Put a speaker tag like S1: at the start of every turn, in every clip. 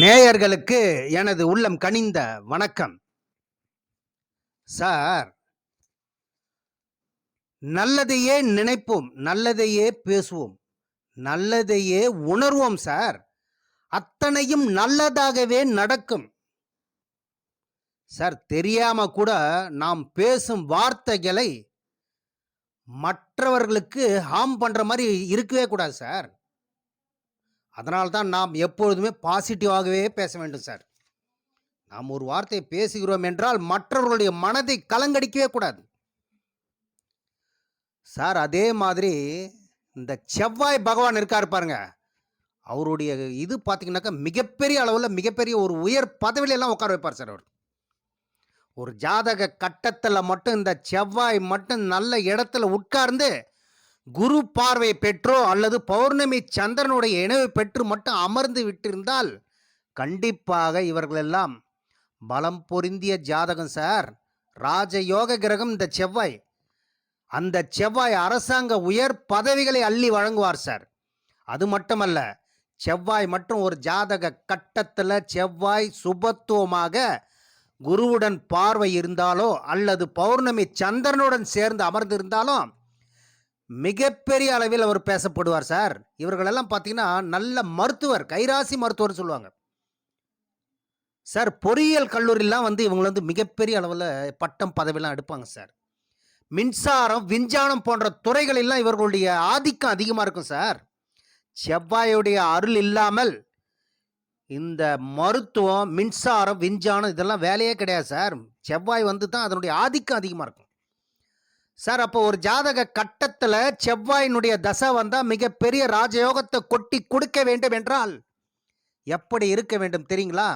S1: நேயர்களுக்கு எனது உள்ளம் கனிந்த வணக்கம். சார் நல்லதையே நினைப்போம் நல்லதையே பேசுவோம் நல்லதையே உணர்வோம் சார். அத்தனையும் நல்லதாகவே நடக்கும். சார் தெரியாம கூட நாம் பேசும் வார்த்தைகளை மற்றவர்களுக்கு ஹார்ம் பண்ற மாதிரி இருக்கவே கூடாது சார். அதனால்தான் நாம் எப்பொழுதுமே பாசிட்டிவாகவே பேச வேண்டும் சார். நாம் ஒரு வார்த்தையை பேசுகிறோம் என்றால் மற்றவர்களுடைய மனதை கலங்கடிக்கவே கூடாது. சார் அதே மாதிரி இந்த செவ்வாய் பகவான் இருக்கார் பாருங்க. அவருடைய இது பார்த்தீங்கன்னாக்கா மிகப்பெரிய அளவில் மிகப்பெரிய ஒரு உயர் பதவியிலெல்லாம் உட்கார வைப்பார் சார் அவர். ஒரு ஜாதக கட்டத்தில் மட்டும் இந்த செவ்வாய் மட்டும் நல்ல இடத்துல உட்கார்ந்து குரு பார்வை பெற்றோ அல்லது பௌர்ணமி சந்திரனுடைய இணைவு பெற்று மட்டும் அமர்ந்து விட்டிருந்தால் கண்டிப்பாக இவர்களெல்லாம் பலம் பொருந்திய ஜாதகம் சார். ராஜயோக கிரகம் இந்த செவ்வாய். அந்த செவ்வாய் அரசாங்க உயர் பதவிகளை அள்ளி வழங்குவார் சார். அது மட்டுமல்ல செவ்வாய் மற்றும் ஒரு ஜாதக கட்டத்தில் செவ்வாய் சுபத்துவமாக குருவுடன் பார்வை இருந்தாலோ அல்லது பௌர்ணமி சந்திரனுடன் சேர்ந்து அமர்ந்திருந்தாலும் மிகப்பெரிய அளவில் அவர் பேசப்படுவார் சார். இவர்களெல்லாம் பார்த்தீங்கன்னா நல்ல மருத்துவர் கைராசி மருத்துவர் சொல்லுவாங்க. சார் பொறியியல் கல்லூரிலாம் வந்து இவங்களை வந்து மிகப்பெரிய அளவில் பட்டம் பதவியெல்லாம் எடுப்பாங்க சார். மின்சாரம் விஞ்ஞானம் போன்ற துறைகளெல்லாம் இவர்களுடைய ஆதிக்கம் அதிகமாக இருக்கும் சார். செவ்வாயுடைய அருள் இல்லாமல் இந்த மருத்துவம் மின்சாரம் விஞ்ஞானம் இதெல்லாம் வேலையே கிடையாது சார். செவ்வாய் வந்து தான் அதனுடைய ஆதிக்கம் அதிகமாக இருக்கும். சார் அப்போ ஒரு ஜாதக கட்டத்தில் செவ்வாயினுடைய தசை வந்தால் மிகப்பெரிய ராஜயோகத்தை கொட்டி கொடுக்க வேண்டும் என்றால் எப்படி இருக்க வேண்டும் தெரியுங்களா?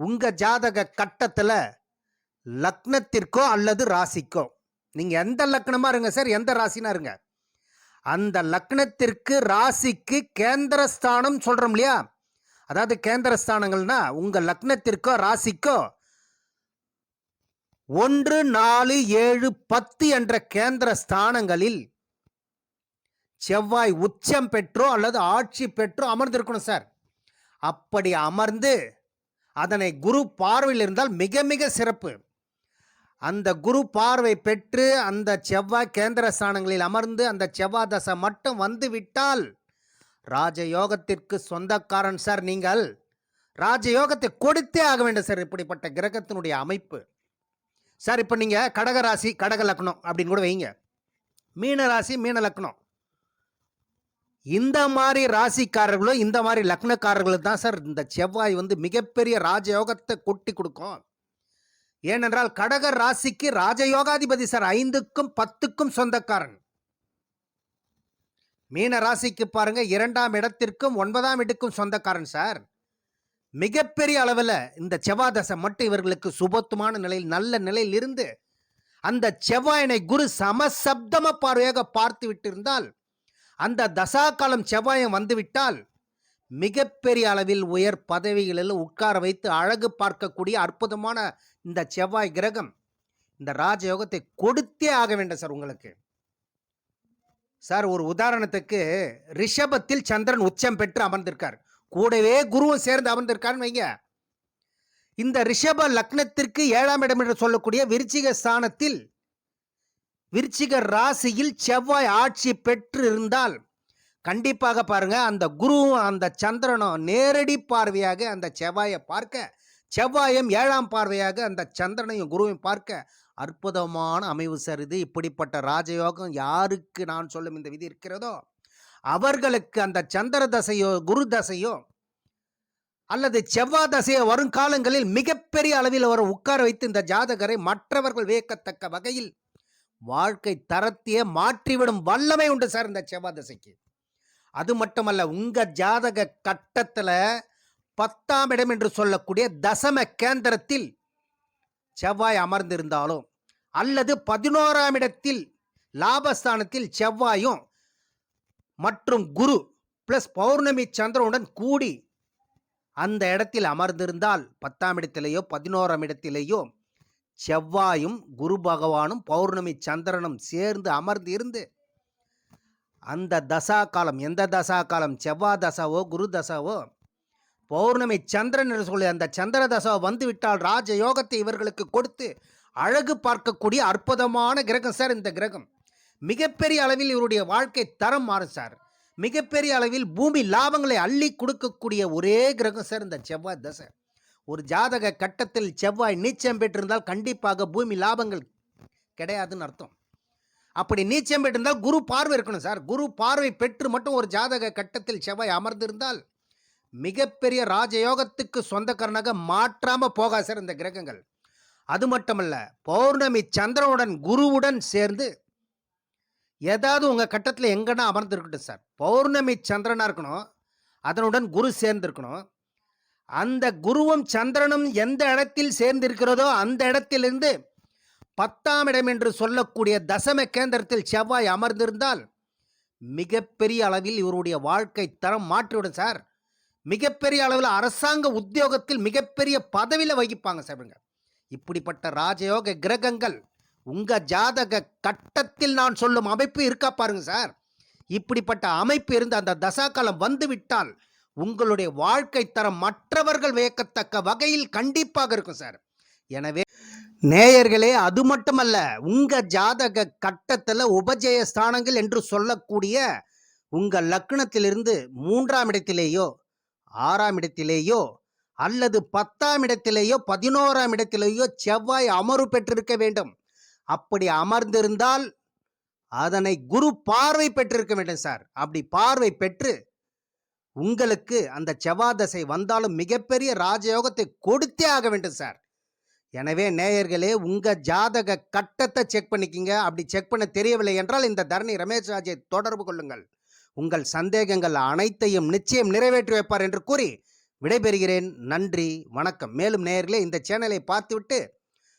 S1: உங்கள் ஜாதக கட்டத்தில் லக்னத்திற்கோ அல்லது ராசிக்கோ நீங்கள் எந்த லக்னமாக இருங்க சார் எந்த ராசினா இருங்க. அந்த லக்னத்திற்கு ராசிக்கு கேந்திரஸ்தானம் சொல்கிறோம் இல்லையா? அதாவது கேந்திரஸ்தானங்கள்னா உங்கள் லக்னத்திற்கோ ராசிக்கோ ஒன்று நாலு ஏழு பத்து என்ற கேந்திர ஸ்தானங்களில் செவ்வாய் உச்சம் பெற்றோ அல்லது ஆட்சி பெற்றோ அமர்ந்திருக்கணும் சார். அப்படி அமர்ந்து அதனை குரு பார்வையில் இருந்தால் மிக மிக சிறப்பு. அந்த குரு பார்வை பெற்று அந்த செவ்வாய் கேந்திர ஸ்தானங்களில் அமர்ந்து அந்த செவ்வாய் தசை மட்டும் வந்துவிட்டால் ராஜயோகத்திற்கு சொந்தக்காரன் சார் நீங்கள். ராஜயோகத்தை கொடுத்தே ஆக வேண்டும் சார் இப்படிப்பட்ட கிரகத்தினுடைய அமைப்பு. சார் இப்போ நீங்கள் கடக ராசி கடக லக்னம் அப்படின்னு கூட வைங்க. மீன ராசி மீன லக்னம். இந்த மாதிரி ராசிக்காரர்களும் இந்த மாதிரி லக்னக்காரர்களும் தான் சார் இந்த செவ்வாய் வந்து மிகப்பெரிய ராஜயோகத்தை கொட்டி கொடுக்கும். ஏனென்றால் கடக ராசிக்கு ராஜயோகாதிபதி சார் ஐந்துக்கும் பத்துக்கும் சொந்தக்காரன். மீன ராசிக்கு பாருங்க இரண்டாம் இடத்திற்கும் ஒன்பதாம் இடத்துக்கும் சொந்தக்காரன் சார். மிகப்பெரிய அளவில் இந்த செவ்வாய் தசை மட்டும் இவர்களுக்கு சுபத்துமான நிலையில் நல்ல நிலையில் இருந்து அந்த செவ்வாயினை குரு சமசப்தம பார்வையாக பார்த்து விட்டிருந்தால் அந்த தசா காலம் செவ்வாயம் வந்துவிட்டால் மிகப்பெரிய அளவில் உயர் பதவிகளில் உட்கார வைத்து அழகு பார்க்கக்கூடிய அற்புதமான இந்த செவ்வாய் கிரகம் இந்த ராஜயோகத்தை கொடுத்தே ஆக வேண்டும் சார் உங்களுக்கு. சார் ஒரு உதாரணத்துக்கு ரிஷபத்தில் சந்திரன் உச்சம் பெற்று அமர்ந்திருக்கார். கூடவே குருவும் சேர்ந்து அமர்ந்திருக்கான்னு வைங்க. இந்த ரிஷப லக்னத்திற்கு ஏழாம் இடம் என்று சொல்லக்கூடிய விருச்சிக ஸ்தானத்தில் விருச்சிக ராசியில் செவ்வாய் ஆட்சி பெற்று இருந்தால் கண்டிப்பாக பாருங்க அந்த குருவும் அந்த சந்திரனும் நேரடி பார்வையாக அந்த செவ்வாயை பார்க்க செவ்வாயும் ஏழாம் பார்வையாக அந்த சந்திரனையும் குருவையும் பார்க்க அற்புதமான அமைவு சார் இது இப்படிப்பட்ட ராஜயோகம் யாருக்கு நான் சொல்லும் இந்த விதி இருக்கிறதோ அவர்களுக்கு அந்த சந்திர தசையோ குரு தசையோ அல்லது செவ்வாய் தசையோ வரும் காலங்களில் மிகப்பெரிய அளவில் அவர் உட்கார வைத்து இந்த ஜாதகரை மற்றவர்கள் வியக்கத்தக்க வகையில் வாழ்க்கை தரத்தையே மாற்றிவிடும் வல்லமை உண்டு சார் இந்த செவ்வாய் தசைக்கு. அது மட்டுமல்ல உங்கள் ஜாதக கட்டத்தில் பத்தாம் இடம் என்று சொல்லக்கூடிய தசம கேந்திரத்தில் செவ்வாய் அமர்ந்திருந்தாலும் அல்லது பதினோராம் இடத்தில் லாபஸ்தானத்தில் செவ்வாயும் மற்றும் குரு பிளஸ் பௌர்ணமி சந்திரனுடன் கூடி அந்த இடத்தில் அமர்ந்திருந்தால் பத்தாம் இடத்திலேயோ பதினோராம் இடத்திலேயோ செவ்வாயும் குரு பகவானும் பௌர்ணமி சந்திரனும் சேர்ந்து அமர்ந்து இருந்து அந்த தசா காலம் எந்த தசா காலம் செவ்வாய் தசாவோ குரு தசாவோ பௌர்ணமி சந்திரன் என்று சொல்லி அந்த சந்திர தசை வந்துவிட்டால் ராஜ யோகத்தை இவர்களுக்கு கொடுத்து அழகு பார்க்கக்கூடிய அற்புதமான கிரகம் சார் இந்த கிரகம். மிகப்பெரிய அளவில் இவருடைய வாழ்க்கை தரம் மாறும் சார். மிகப்பெரிய அளவில் பூமி லாபங்களை அள்ளி கொடுக்கக்கூடிய ஒரே கிரகம் சார் இந்த செவ்வாய் தசை ஒரு ஜாதக கட்டத்தில் செவ்வாய் நீச்சம் பெற்றிருந்தால் கண்டிப்பாக பூமி லாபங்கள் கிடையாதுன்னு அர்த்தம். அப்படி நீச்சம் பெற்றிருந்தால் குரு பார்வை இருக்கணும் சார். குரு பார்வை பெற்று மட்டும் ஒரு ஜாதக கட்டத்தில் செவ்வாய் அமர்ந்திருந்தால் மிகப்பெரிய ராஜயோகத்துக்கு சொந்தக்காரனாக மாற்றாமல் போகா சார் இந்த கிரகங்கள். அது மட்டுமல்ல பௌர்ணமி சந்திரனுடன் குருவுடன் சேர்ந்து ஏதாவது உங்கள் கட்டத்தில் எங்கன்னா அமர்ந்திருக்கட்டும் சார். பௌர்ணமி சந்திரனாக இருக்கணும். அதனுடன் குரு சேர்ந்திருக்கணும். அந்த குருவும் சந்திரனும் எந்த இடத்தில் சேர்ந்திருக்கிறதோ அந்த இடத்திலிருந்து பத்தாம் இடம் என்று சொல்லக்கூடிய தசம கேந்திரத்தில் செவ்வாய் அமர்ந்திருந்தால் மிகப்பெரிய அளவில் இவருடைய வாழ்க்கை தரம் மாற்றிவிடும் சார். மிகப்பெரிய அளவில் அரசாங்க உத்தியோகத்தில் மிகப்பெரிய பதவியில் வகிப்பாங்க சார் இப்படிப்பட்ட ராஜயோக கிரகங்கள் உங்க ஜாதக கட்டத்தில் நான் சொல்லும் அமைப்பு இருக்கா பாருங்க சார். இப்படிப்பட்ட அமைப்பு இருந்து அந்த தசாக்காலம் வந்துவிட்டால் உங்களுடைய வாழ்க்கை தரம் மற்றவர்கள் வியக்கத்தக்க வகையில் கண்டிப்பாக இருக்கும் சார். எனவே நேயர்களே அது மட்டுமல்ல உங்க ஜாதக கட்டத்தில் உபஜய ஸ்தானங்கள் என்று சொல்லக்கூடிய உங்கள் லக்னத்திலிருந்து மூன்றாம் இடத்திலேயோ ஆறாம் இடத்திலேயோ அல்லது பத்தாம் இடத்திலேயோ பதினோராம் இடத்திலேயோ செவ்வாய் அமர்வு பெற்றிருக்க வேண்டும். அப்படி அமர்ந்திருந்தால் அதனை குரு பார்வை பெற்றிருக்க வேண்டும் சார். அப்படி பார்வை பெற்று உங்களுக்கு அந்த செவ்வாதசை வந்தாலும் மிகப்பெரிய ராஜயோகத்தை கொடுத்தே ஆக வேண்டும் சார். எனவே நேயர்களே உங்கள் ஜாதக கட்டத்தை செக் பண்ணிக்கிங்க. அப்படி செக் பண்ண தெரியவில்லை என்றால் இந்த தரணி ரமேஷ் ராஜை தொடர்பு கொள்ளுங்கள். உங்கள் சந்தேகங்கள் அனைத்தையும் நிச்சயம் நிறைவேற்றி வைப்பார் என்று கூறி விடைபெறுகிறேன். நன்றி வணக்கம். மேலும் நேயர்களே இந்த சேனலை பார்த்துவிட்டு